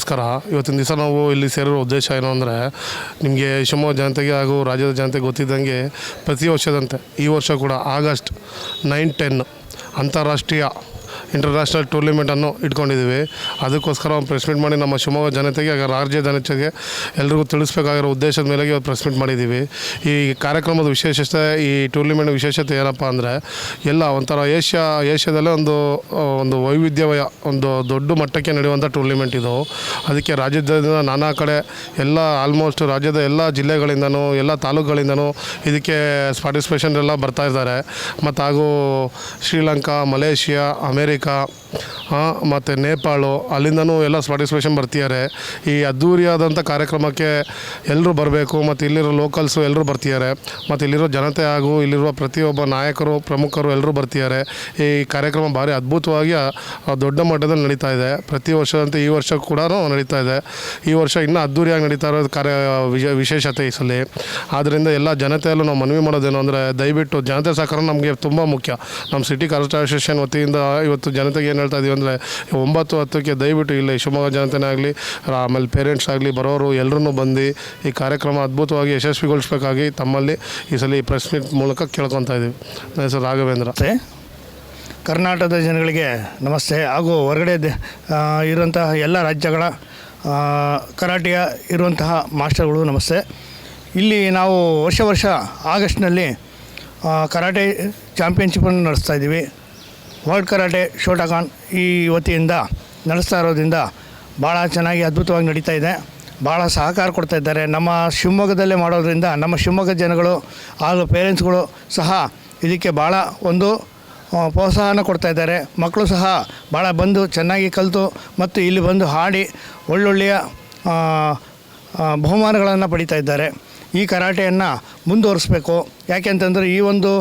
ನಮಸ್ಕಾರ. ಇವತ್ತಿನ ದಿವಸ ನಾವು ಇಲ್ಲಿ ಸೇರಿರೋ ಉದ್ದೇಶ ಏನು ಅಂದರೆ, ನಿಮಗೆ ಶಿವಮೊಗ್ಗ ಜನತೆಗೆ ಹಾಗೂ ರಾಜ್ಯದ ಜನತೆಗೆ ಗೊತ್ತಿದ್ದಂಗೆ ಪ್ರತಿ ವರ್ಷದಂತೆ, ಈ ವರ್ಷ ಕೂಡ ಆಗಸ್ಟ್ ನೈನ್ ಟೆನ್ ಅಂತಾರಾಷ್ಟ್ರೀಯ ಇಂಟರ್ನ್ಯಾಷನಲ್ ಟೂರ್ನಿಮೆಂಟನ್ನು ಇಟ್ಕೊಂಡಿದ್ದೀವಿ. ಅದಕ್ಕೋಸ್ಕರ ಒಂದು ಪ್ರೆಸ್ ಮೀಟ್ ಮಾಡಿ ನಮ್ಮ ಶಿವಮೊಗ್ಗ ಜನತೆಗೆ ಹಾಗೂ ರಾಜ್ಯ ಜನತೆಗೆ ಎಲ್ರಿಗೂ ತಿಳಿಸ್ಬೇಕಾಗಿರೋ ಉದ್ದೇಶದ ಮೇಲೆಗೆ ಇವತ್ತು ಪ್ರೆಸ್ ಮೀಟ್ ಮಾಡಿದ್ದೀವಿ. ಈ ಕಾರ್ಯಕ್ರಮದ ವಿಶೇಷತೆ, ಈ ಟೂರ್ನಿಮೆಂಟ್ ವಿಶೇಷತೆ ಏನಪ್ಪ ಅಂದರೆ, ಎಲ್ಲ ಒಂಥರ ಏಷ್ಯಾ, ಏಷ್ಯಾದಲ್ಲೇ ಒಂದು ಒಂದು ವೈವಿಧ್ಯಮಯ, ಒಂದು ದೊಡ್ಡ ಮಟ್ಟಕ್ಕೆ ನಡೆಯುವಂಥ ಟೂರ್ನಿಮೆಂಟ್ ಇದು. ಅದಕ್ಕೆ ರಾಜ್ಯದ ನಾನಾ ಕಡೆ ಎಲ್ಲ ಆಲ್ಮೋಸ್ಟ್ ರಾಜ್ಯದ ಎಲ್ಲ ಜಿಲ್ಲೆಗಳಿಂದನೂ, ಎಲ್ಲ ತಾಲೂಕುಗಳಿಂದನೂ ಇದಕ್ಕೆ ಪಾರ್ಟಿಸಿಪೇಷನ್ ಎಲ್ಲ ಬರ್ತಾ ಇದ್ದಾರೆ. ಮತ್ತು ಹಾಗೂ ಶ್ರೀಲಂಕಾ, ಮಲೇಷಿಯಾ, ಅಮೇರಿಕಾ ಮತ್ತು ನೇಪಾಳು, ಅಲ್ಲಿಂದನೂ ಎಲ್ಲ ಪಾರ್ಟಿಸಿಪೇಷನ್ ಬರ್ತಿದ್ದಾರೆ. ಈ ಅದ್ಧೂರಿಯಾದಂಥ ಕಾರ್ಯಕ್ರಮಕ್ಕೆ ಎಲ್ಲರೂ ಬರಬೇಕು, ಮತ್ತು ಇಲ್ಲಿರೋ ಲೋಕಲ್ಸು ಎಲ್ಲರೂ ಬರ್ತಿದ್ದಾರೆ. ಮತ್ತು ಇಲ್ಲಿರೋ ಜನತೆ ಹಾಗೂ ಇಲ್ಲಿರುವ ಪ್ರತಿಯೊಬ್ಬ ನಾಯಕರು, ಪ್ರಮುಖರು ಎಲ್ಲರೂ ಬರ್ತಿದ್ದಾರೆ. ಈ ಕಾರ್ಯಕ್ರಮ ಭಾರಿ ಅದ್ಭುತವಾಗಿ ದೊಡ್ಡ ಮಟ್ಟದಲ್ಲಿ ನಡೀತಾ ಇದೆ. ಪ್ರತಿ ವರ್ಷದಂತೆ ಈ ವರ್ಷ ಕೂಡ ನಡೀತಾ ಇದೆ. ಈ ವರ್ಷ ಇನ್ನೂ ಅದ್ಧೂರಿಯಾಗಿ ನಡೀತಾ ಇರೋದು ಕಾರ್ಯ ವಿಶೇಷತೆ ಈ ಸಲ. ಆದ್ದರಿಂದ ಎಲ್ಲ ಜನತೆಯಲ್ಲೂ ನಾವು ಮನವಿ ಮಾಡೋದೇನು ಅಂದರೆ, ದಯವಿಟ್ಟು ಜನತೆ ಸಹಕಾರ ನಮಗೆ ತುಂಬ ಮುಖ್ಯ. ನಮ್ಮ ಸಿಟಿ ಕಾರ್ಪೊರೇಷನ್ ವತಿಯಿಂದ ಇವತ್ತು ಜನತೆಗೆ ಏನು ಹೇಳ್ತಾ ಇದೀವಿ ಅಂದರೆ ಒಂಬತ್ತು ಹತ್ತಕ್ಕೆ ದಯವಿಟ್ಟು ಇಲ್ಲಿ ಶಿವಮೊಗ್ಗ ಜನತೆನೇ ಆಗಲಿ ಆಮೇಲೆ ಪೇರೆಂಟ್ಸ್ ಆಗಲಿ, ಬರೋರು ಎಲ್ಲರೂ ಬಂದು ಈ ಕಾರ್ಯಕ್ರಮ ಅದ್ಭುತವಾಗಿ ಯಶಸ್ವಿಗೊಳಿಸ್ಬೇಕಾಗಿ ತಮ್ಮಲ್ಲಿ ಈ ಸಲ ಈ ಪ್ರೆಸ್ ಮೀಟ್ ಮೂಲಕ ಕೇಳ್ಕೊತಾ ಇದ್ದೀವಿ ನನ್ನ ಹೆಸರು ರಾಘವೇಂದ್ರ. ಕರ್ನಾಟಕದ ಜನಗಳಿಗೆ ನಮಸ್ತೆ. ಹಾಗೂ ಹೊರಗಡೆ ಇರುವಂತಹ ಎಲ್ಲ ರಾಜ್ಯಗಳ ಕರಾಟೆಯ ಇರುವಂತಹ ಮಾಸ್ಟರ್ಗಳು ನಮಸ್ತೆ. ಇಲ್ಲಿ ನಾವು ವರ್ಷ ವರ್ಷ ಆಗಸ್ಟ್ನಲ್ಲಿ ಕರಾಟೆ ಚಾಂಪಿಯನ್ಶಿಪ್ಪನ್ನು ನಡೆಸ್ತಾ ಇದ್ದೀವಿ ವರ್ಲ್ಡ್ ಕರಾಟೆ ಶೋಟಾಕಾನ್ ಈ ವತಿಯಿಂದ ನಡೆಸ್ತಾ ಇರೋದ್ರಿಂದ ಭಾಳ ಚೆನ್ನಾಗಿ ಅದ್ಭುತವಾಗಿ ನಡೀತಾ ಇದೆ. ಭಾಳ ಸಹಕಾರ ಕೊಡ್ತಾ ಇದ್ದಾರೆ. ನಮ್ಮ ಶಿವಮೊಗ್ಗದಲ್ಲೇ ಮಾಡೋದ್ರಿಂದ ನಮ್ಮ ಶಿವಮೊಗ್ಗ ಜನಗಳು ಹಾಗೂ ಪೇರೆಂಟ್ಸ್ಗಳು ಸಹ ಇದಕ್ಕೆ ಭಾಳ ಒಂದು ಪ್ರೋತ್ಸಾಹನ ಕೊಡ್ತಾ ಇದ್ದಾರೆ. ಮಕ್ಕಳು ಸಹ ಭಾಳ ಬಂದು ಚೆನ್ನಾಗಿ ಕಲಿತು ಮತ್ತು ಇಲ್ಲಿ ಬಂದು ಹಾಡಿ ಒಳ್ಳೊಳ್ಳೆಯ ಬಹುಮಾನಗಳನ್ನು ಪಡಿತಾ ಇದ್ದಾರೆ. ಈ ಕರಾಟೆಯನ್ನು ಮುಂದುವರಿಸ್ಬೇಕು. ಯಾಕೆಂತಂದರೆ ಈ ಒಂದು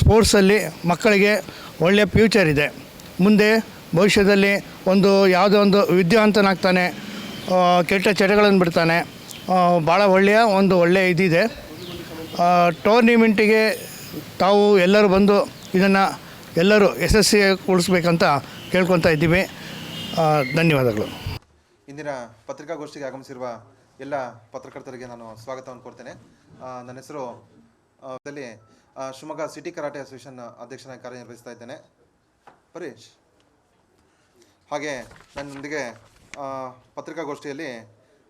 ಸ್ಪೋರ್ಟ್ಸಲ್ಲಿ ಮಕ್ಕಳಿಗೆ ಒಳ್ಳೆಯ ಫ್ಯೂಚರ್ ಇದೆ. ಮುಂದೆ ಭವಿಷ್ಯದಲ್ಲಿ ಒಂದು ಯಾವುದೋ ಒಂದು ವಿದ್ಯಾವಂತನಾಗ್ತಾನೆ ಕೆಟ್ಟ ಚಟಗಳನ್ನು ಬಿಡ್ತಾನೆ ಭಾಳ ಒಳ್ಳೆಯ ಒಂದು ಒಳ್ಳೆಯ ಇದಿದೆ. ಟೂರ್ನಿಮೆಂಟಿಗೆ ತಾವು ಎಲ್ಲರೂ ಬಂದು ಇದನ್ನು ಎಲ್ಲರೂ ಯಶಸ್ವಿಗೊಳಿಸ್ಬೇಕಂತ ಕೇಳ್ಕೊತಾ ಇದ್ದೀವಿ. ಧನ್ಯವಾದಗಳು. ಇಂದಿನ ಪತ್ರಿಕಾಗೋಷ್ಠಿಗೆ ಆಗಮಿಸಿರುವ ಎಲ್ಲ ಪತ್ರಕರ್ತರಿಗೆ ನಾನು ಸ್ವಾಗತವನ್ನು ಕೊಡ್ತೇನೆ ನನ್ನ ಹೆಸರು ಶಿವಮೊಗ್ಗ ಸಿಟಿ ಕರಾಟೆ ಅಸೋಸಿಯೇಷನ್ ಅಧ್ಯಕ್ಷನಾಗಿ ಕಾರ್ಯನಿರ್ವಹಿಸ್ತಾ ಇದ್ದೇನೆ. ಪರೀಶ್. ಹಾಗೆ ನನ್ನೊಂದಿಗೆ ಪತ್ರಿಕಾಗೋಷ್ಠಿಯಲ್ಲಿ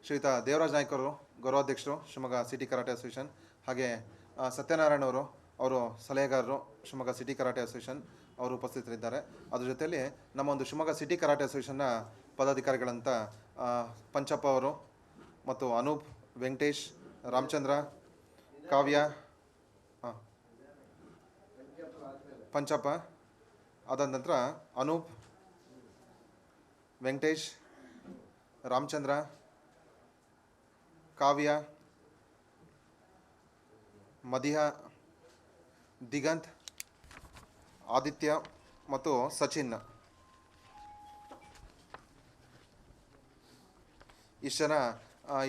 ಶ್ರೀಯುತ ದೇವರಾಜ್ ನಾಯ್ಕರು ಗೌರವಾಧ್ಯಕ್ಷರು, ಶಿವಮೊಗ್ಗ ಸಿಟಿ ಕರಾಟೆ ಅಸೋಸಿಯೇಷನ್, ಹಾಗೆ ಸತ್ಯನಾರಾಯಣ ಅವರು ಅವರು ಸಲಹೆಗಾರರು, ಶಿವಮೊಗ್ಗ ಸಿಟಿ ಕರಾಟೆ ಅಸೋಸಿಯೇಷನ್ ಅವರು ಉಪಸ್ಥಿತರಿದ್ದಾರೆ. ಅದ್ರ ಜೊತೆಯಲ್ಲಿ ನಮ್ಮ ಒಂದು ಶಿವಮೊಗ್ಗ ಸಿಟಿ ಕರಾಟೆ ಅಸೋಸಿಯೇಷನ್ನ ಪದಾಧಿಕಾರಿಗಳಂತ ಪಂಚಪ್ಪ ಅವರು ಮತ್ತು ಅನೂಪ್ ವೆಂಕಟೇಶ್, ರಾಮಚಂದ್ರ, ಕಾವ್ಯ ಆ, ಪಂಚಪ್ಪ, ಅದಾದ ನಂತರ ಅನೂಪ್, ವೆಂಕಟೇಶ್, ರಾಮಚಂದ್ರ, ಕಾವ್ಯ, ಮದಿಹ, ದಿಗಂತ್, ಆದಿತ್ಯ ಮತ್ತು ಸಚಿನ್. ಇಷ್ಟು ಜನ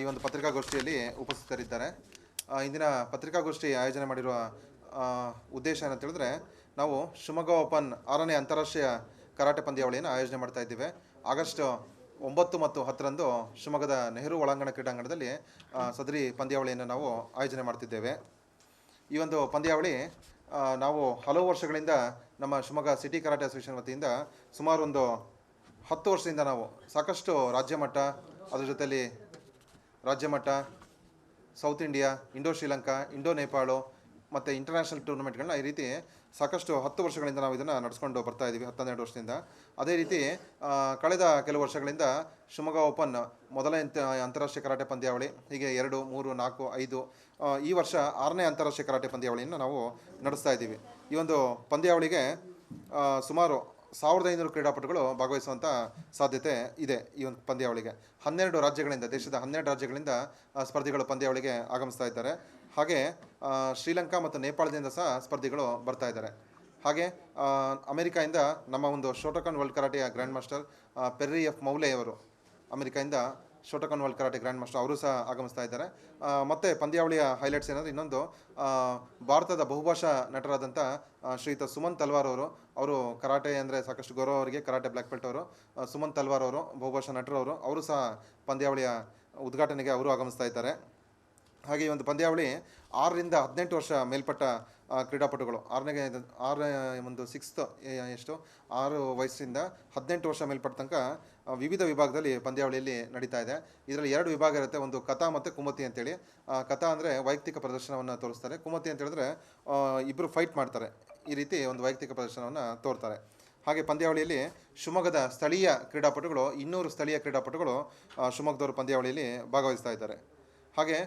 ಈ ಒಂದು ಪತ್ರಿಕಾಗೋಷ್ಠಿಯಲ್ಲಿ ಉಪಸ್ಥಿತರಿದ್ದಾರೆ. ಇಂದಿನ ಪತ್ರಿಕಾಗೋಷ್ಠಿ ಆಯೋಜನೆ ಮಾಡಿರುವ ಉದ್ದೇಶ ಏನಂತ ಹೇಳಿದ್ರೆ ನಾವು ಶಿವಮೊಗ್ಗ ಓಪನ್ ಆರನೇ ಅಂತಾರಾಷ್ಟ್ರೀಯ ಕರಾಟೆ ಪಂದ್ಯಾವಳಿಯನ್ನು ಆಯೋಜನೆ ಮಾಡ್ತಾ ಇದ್ದೇವೆ. ಆಗಸ್ಟ್ ಒಂಬತ್ತು ಮತ್ತು ಹತ್ತರಂದು ಶಿವಮೊಗ್ಗದ ನೆಹರು ಒಳಾಂಗಣ ಕ್ರೀಡಾಂಗಣದಲ್ಲಿ ಸದರಿ ಪಂದ್ಯಾವಳಿಯನ್ನು ನಾವು ಆಯೋಜನೆ ಮಾಡ್ತಿದ್ದೇವೆ. ಈ ಒಂದು ಪಂದ್ಯಾವಳಿ ನಾವು ಹಲವು ವರ್ಷಗಳಿಂದ ನಮ್ಮ ಶಿವಮೊಗ್ಗ ಸಿಟಿ ಕರಾಟೆ ಅಸೋಸಿಯೇಷನ್ ವತಿಯಿಂದ ಸುಮಾರು ಒಂದು ಹತ್ತು ವರ್ಷದಿಂದ ನಾವು ಸಾಕಷ್ಟು ರಾಜ್ಯ ಮಟ್ಟ, ಅದರ ಜೊತೆಯಲ್ಲಿ ರಾಜ್ಯ ಮಟ್ಟ, south India, Indo Sri Lanka, Indo Nepal ಮತ್ತು ಇಂಟರ್ನ್ಯಾಷನಲ್ ಟೂರ್ನಮೆಂಟ್ಗಳನ್ನ ಈ ರೀತಿ ಸಾಕಷ್ಟು ಹತ್ತು ವರ್ಷಗಳಿಂದ ನಾವು ಇದನ್ನು ನಡೆಸ್ಕೊಂಡು ಬರ್ತಾ ಇದ್ದೀವಿ ಹತ್ತೊಂದೆರಡು ವರ್ಷದಿಂದ. ಅದೇ ರೀತಿ ಕಳೆದ ಕೆಲವು ವರ್ಷಗಳಿಂದ ಶಿವಮೊಗ್ಗ ಓಪನ್ ಮೊದಲ ಅಂತ- ಅಂತಾರಾಷ್ಟ್ರೀಯ ಕರಾಟೆ ಪಂದ್ಯಾವಳಿ, ಹೀಗೆ ಎರಡು, ಮೂರು, ನಾಲ್ಕು, ಐದು ಈ ವರ್ಷ ಆರನೇ ಅಂತಾರಾಷ್ಟ್ರೀಯ ಕರಾಟೆ ಪಂದ್ಯಾವಳಿಯನ್ನು ನಾವು ನಡೆಸ್ತಾ ಇದ್ದೀವಿ ಈ ಒಂದು ಪಂದ್ಯಾವಳಿಗೆ ಸುಮಾರು ಸಾವಿರದ ಐನೂರು ಕ್ರೀಡಾಪಟುಗಳು ಭಾಗವಹಿಸುವಂಥ ಸಾಧ್ಯತೆ ಇದೆ ಈ ಒಂದು ಪಂದ್ಯಾವಳಿಗೆ. ಹನ್ನೆರಡು ರಾಜ್ಯಗಳಿಂದ, ದೇಶದ ಹನ್ನೆರಡು ರಾಜ್ಯಗಳಿಂದ ಸ್ಪರ್ಧಿಗಳು ಪಂದ್ಯಾವಳಿಗೆ ಆಗಮಿಸ್ತಾ ಇದ್ದಾರೆ. ಹಾಗೆ ಶ್ರೀಲಂಕಾ ಮತ್ತು ನೇಪಾಳದಿಂದ ಸಹ ಸ್ಪರ್ಧಿಗಳು ಬರ್ತಾ ಇದ್ದಾರೆ. ಹಾಗೆ ಅಮೆರಿಕಾಯಿಂದ ನಮ್ಮ ಒಂದು ಶೋಟಕನ್ ವರ್ಲ್ಡ್ ಕರಾಟೆಯ ಗ್ರ್ಯಾಂಡ್ ಮಾಸ್ಟರ್ ಪೆರ್ರಿ ಎಫ್ ಮೌಲೆಯವರು ಅಮೆರಿಕಾಯಿಂದ ಶೋಟಕನ್ವಾಲ್ ಕರಾಟೆ ಗ್ರ್ಯಾಂಡ್ ಮಾಸ್ಟರ್ ಅವರು ಸಹ ಆಗಮಿಸ್ತಾ ಇದ್ದಾರೆ. ಮತ್ತೆ ಪಂದ್ಯಾವಳಿಯ ಹೈಲೈಟ್ಸ್ ಏನಂದ್ರೆ ಇನ್ನೊಂದು? ಭಾರತದ ಬಹುಭಾಷಾ ನಟರಾದಂಥ ಶ್ರೀಯುತ ಸುಮನ್ ತಲ್ವಾರ್ ಅವರು ಅವರು ಕರಾಟೆ ಅಂದರೆ ಸಾಕಷ್ಟು ಗೌರವ ಅವರಿಗೆ, ಕರಾಟೆ ಬ್ಲ್ಯಾಕ್ ಬೆಲ್ಟ್ ಅವರು ಸುಮನ್ ತಲ್ವಾರ್ ಅವರು, ಬಹುಭಾಷಾ ನಟರವರು ಅವರು ಸಹ ಪಂದ್ಯಾವಳಿಯ ಉದ್ಘಾಟನೆಗೆ ಅವರು ಆಗಮಿಸ್ತಾ ಇದ್ದಾರೆ. ಹಾಗೆ ಈ ಒಂದು ಪಂದ್ಯಾವಳಿ ಆರರಿಂದ ಹದಿನೆಂಟು ವರ್ಷ ಮೇಲ್ಪಟ್ಟ ಕ್ರೀಡಾಪಟುಗಳು. ಆರನೇ ಆರನೇ ಒಂದು ಸಿಕ್ಸ್ತ್ ಎಷ್ಟು? ಆರು ವಯಸ್ಸಿಂದ ಹದಿನೆಂಟು ವರ್ಷ ಮೇಲ್ಪಟ್ಟ ತನಕ ವಿವಿಧ ವಿಭಾಗದಲ್ಲಿ ಪಂದ್ಯಾವಳಿಯಲ್ಲಿ ನಡೀತಾ ಇದೆ. ಇದರಲ್ಲಿ ಎರಡು ವಿಭಾಗ ಇರುತ್ತೆ. ಒಂದು ಕಥಾ ಮತ್ತು ಕುಮತಿ ಅಂತೇಳಿ. ಕಥಾ ಅಂದರೆ ವೈಯಕ್ತಿಕ ಪ್ರದರ್ಶನವನ್ನು ತೋರಿಸ್ತಾರೆ. ಕುಮತಿ ಅಂತ ಹೇಳಿದ್ರೆ ಇಬ್ಬರು ಫೈಟ್ ಮಾಡ್ತಾರೆ. ಈ ರೀತಿ ಒಂದು ವೈಯಕ್ತಿಕ ಪ್ರದರ್ಶನವನ್ನು ತೋರ್ತಾರೆ. ಹಾಗೆ ಪಂದ್ಯಾವಳಿಯಲ್ಲಿ ಶಿವಮೊಗ್ಗದ ಸ್ಥಳೀಯ ಕ್ರೀಡಾಪಟುಗಳು, ಇನ್ನೂರು ಸ್ಥಳೀಯ ಕ್ರೀಡಾಪಟುಗಳು ಶಿವಮೊಗ್ಗದವರು ಪಂದ್ಯಾವಳಿಯಲ್ಲಿ ಭಾಗವಹಿಸ್ತಾ ಇದ್ದಾರೆ. ಹಾಗೆ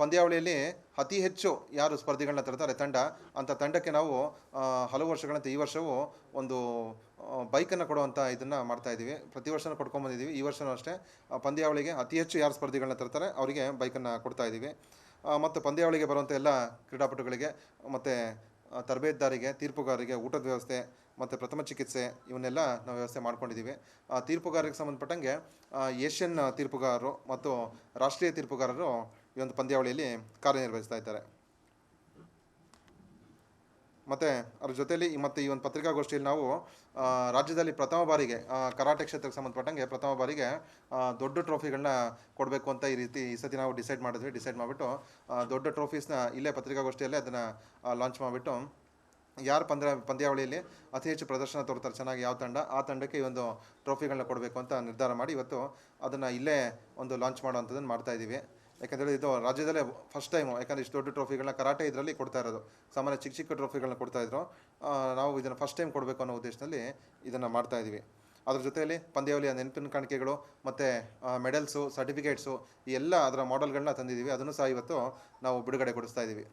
ಪಂದ್ಯಾವಳಿಯಲ್ಲಿ ಅತಿ ಹೆಚ್ಚು ಯಾರು ಸ್ಪರ್ಧಿಗಳನ್ನ ತರ್ತಾರೆ ತಂಡ ಅಂಥ ತಂಡಕ್ಕೆ ನಾವು ಹಲವು ವರ್ಷಗಳಂತೆ ಈ ವರ್ಷವೂ ಒಂದು ಬೈಕನ್ನು ಕೊಡುವಂಥ ಇದನ್ನು ಮಾಡ್ತಾ ಇದ್ದೀವಿ. ಪ್ರತಿ ವರ್ಷನೂ ಕೊಡ್ಕೊಂಬಂದಿದ್ದೀವಿ ಈ ವರ್ಷವೂ ಅಷ್ಟೇ ಪಂದ್ಯಾವಳಿಗೆ ಅತಿ ಹೆಚ್ಚು ಯಾರು ಸ್ಪರ್ಧಿಗಳನ್ನ ತರ್ತಾರೆ ಅವರಿಗೆ ಬೈಕನ್ನು ಕೊಡ್ತಾ ಇದ್ದೀವಿ. ಮತ್ತು ಪಂದ್ಯಾವಳಿಗೆ ಬರುವಂಥ ಎಲ್ಲ ಕ್ರೀಡಾಪಟುಗಳಿಗೆ, ಮತ್ತು ತರಬೇತುದಾರಿಗೆ, ತೀರ್ಪುಗಾರರಿಗೆ, ಊಟದ ವ್ಯವಸ್ಥೆ, ಮತ್ತು ಪ್ರಥಮ ಚಿಕಿತ್ಸೆ ಇವನ್ನೆಲ್ಲ ನಾವು ವ್ಯವಸ್ಥೆ ಮಾಡ್ಕೊಂಡಿದ್ದೀವಿ. ತೀರ್ಪುಗಾರರಿಗೆ ಸಂಬಂಧಪಟ್ಟಂಗೆ ಏಷ್ಯನ್ ತೀರ್ಪುಗಾರರು ಮತ್ತು ರಾಷ್ಟ್ರೀಯ ತೀರ್ಪುಗಾರರು ಈ ಒಂದು ಪಂದ್ಯಾವಳಿಯಲ್ಲಿ ಕಾರ್ಯನಿರ್ವಹಿಸ್ತಾ ಇದ್ದಾರೆ. ಮತ್ತು ಅದ್ರ ಜೊತೆಯಲ್ಲಿ ಮತ್ತು ಈ ಒಂದು ಪತ್ರಿಕಾಗೋಷ್ಠಿಯಲ್ಲಿ ನಾವು ರಾಜ್ಯದಲ್ಲಿ ಪ್ರಥಮ ಬಾರಿಗೆ ಕರಾಟೆ ಕ್ಷೇತ್ರಕ್ಕೆ ಸಂಬಂಧಪಟ್ಟಂಗೆ ಪ್ರಥಮ ಬಾರಿಗೆ ದೊಡ್ಡ ಟ್ರೋಫಿಗಳನ್ನ ಕೊಡಬೇಕು ಅಂತ ಈ ರೀತಿ ಈ ಸತಿ ನಾವು ಡಿಸೈಡ್ ಮಾಡಿದ್ವಿ. ಡಿಸೈಡ್ ಮಾಡಿಬಿಟ್ಟು ದೊಡ್ಡ ಟ್ರೋಫೀಸ್ನ ಇಲ್ಲೇ ಪತ್ರಿಕಾಗೋಷ್ಠಿಯಲ್ಲೇ ಅದನ್ನು ಲಾಂಚ್ ಮಾಡಿಬಿಟ್ಟು, ಯಾರು ಪಂದ್ಯ ಪಂದ್ಯಾವಳಿಯಲ್ಲಿ ಅತಿ ಹೆಚ್ಚು ಪ್ರದರ್ಶನ ತೋರ್ತಾರೆ ಚೆನ್ನಾಗಿ, ಯಾವ ತಂಡ, ಆ ತಂಡಕ್ಕೆ ಈ ಒಂದು ಟ್ರೋಫಿಗಳನ್ನ ಕೊಡಬೇಕು ಅಂತ ನಿರ್ಧಾರ ಮಾಡಿ ಇವತ್ತು ಅದನ್ನು ಇಲ್ಲೇ ಒಂದು ಲಾಂಚ್ ಮಾಡುವಂಥದ್ದನ್ನು ಮಾಡ್ತಾ ಇದ್ದೀವಿ ಯಾಕಂದರೆ ಇದು ರಾಜ್ಯದಲ್ಲೇ ಫಸ್ಟ್ ಟೈಮು ಯಾಕಂದರೆ ಇಷ್ಟು ದೊಡ್ಡ ಟ್ರೋಫಿಗಳನ್ನ ಕರಾಟೆ ಇದರಲ್ಲಿ ಕೊಡ್ತಾ ಇರೋದು. ಸಾಮಾನ್ಯ ಚಿಕ್ಕ ಚಿಕ್ಕ ಟ್ರೋಫಿಗಳನ್ನ ಕೊಡ್ತಾ ಇದ್ರು. ನಾವು ಇದನ್ನು ಫಸ್ಟ್ ಟೈಮ್ ಕೊಡಬೇಕು ಅನ್ನೋ ಉದ್ದೇಶದಲ್ಲಿ ಇದನ್ನು ಮಾಡ್ತಾ ಇದ್ದೀವಿ ಅದ್ರ ಜೊತೆಯಲ್ಲಿ ಪಂದ್ಯಾವಳಿಯ ನೆನಪಿನ ಕಾಣಿಕೆಗಳು ಮತ್ತು ಮೆಡಲ್ಸು ಸರ್ಟಿಫಿಕೇಟ್ಸು ಈ ಎಲ್ಲ ಅದರ ಮಾಡೆಲ್ಗಳನ್ನ ತಂದಿದ್ದೀವಿ ಅದನ್ನು ಸಹ ಇವತ್ತು ನಾವು ಬಿಡುಗಡೆ ಕೊಡಿಸ್ತಾ ಇದ್ದೀವಿ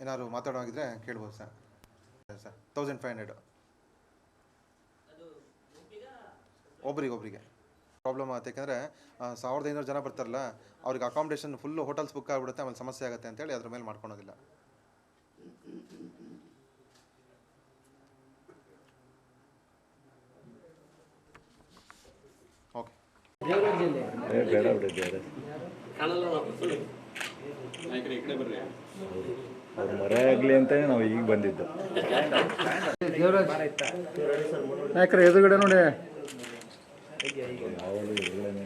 ಮಾತಾಡೋ ಮಾತಾಡೋಗಿದ್ರೆ ಕೇಳ್ಬೋದು sir. Sir thousand five hundred ಒಬ್ರಿಗೆ ಒಬ್ರಿಗೆ ಪ್ರಾಬ್ಲಮ್ ಆಗುತ್ತೆ. ಯಾಕಂದರೆ ಸಾವಿರದ ಐನೂರು ಜನ ಬರ್ತಾರಲ್ಲ ಅವ್ರಿಗೆ ಅಕಾಮಿಡೇಷನ್ ಫುಲ್ಲು ಹೋಟೆಲ್ಸ್ ಬುಕ್ ಆಗಿಬಿಡುತ್ತೆ ಆಮೇಲೆ ಸಮಸ್ಯೆ ಆಗುತ್ತೆ ಅಂತೇಳಿ ಅದ್ರ ಮೇಲೆ ಮಾಡ್ಕೊಳೋದಿಲ್ಲ. ಓಕೆ. ಮರ ಆಗಲಿ ಅಂತ ನಾವು ಈಗ ಬಂದಿದ್ದು ನಾಯಕರ ಎದುರುಗಡೆ ನೋಡಿ. ಯಾವಾಗಲೂ ಎದುರುಗಡೆ